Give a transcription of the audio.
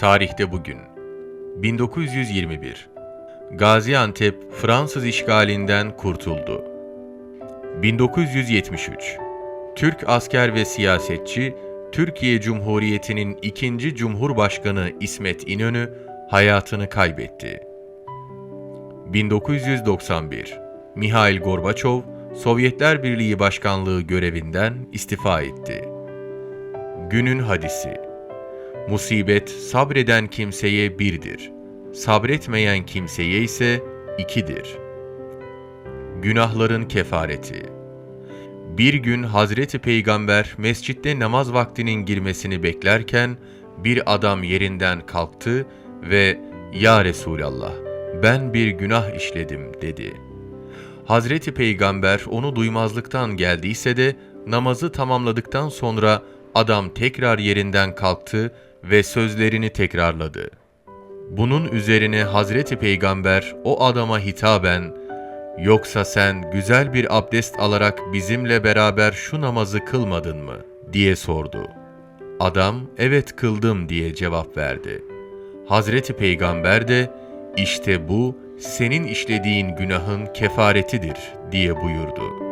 Tarihte bugün 1921 Gaziantep Fransız işgalinden kurtuldu. 1973 Türk asker ve siyasetçi Türkiye Cumhuriyeti'nin ikinci Cumhurbaşkanı İsmet İnönü hayatını kaybetti. 1991 Mihail Gorbaçov Sovyetler Birliği Başkanlığı görevinden istifa etti. Günün hadisi Musibet sabreden kimseye birdir. Sabretmeyen kimseye ise ikidir. Günahların kefareti Bir gün Hazreti Peygamber mescitte namaz vaktinin girmesini beklerken bir adam yerinden kalktı ve ''Ya Resulallah, ben bir günah işledim.'' dedi. Hazreti Peygamber onu duymazlıktan geldiyse de namazı tamamladıktan sonra adam tekrar yerinden kalktı ve sözlerini tekrarladı. Bunun üzerine Hazreti Peygamber o adama hitaben, ''Yoksa sen güzel bir abdest alarak bizimle beraber şu namazı kılmadın mı?'' diye sordu. Adam, ''Evet kıldım.'' diye cevap verdi. Hazreti Peygamber de, ''İşte bu senin işlediğin günahın kefaretidir.'' diye buyurdu.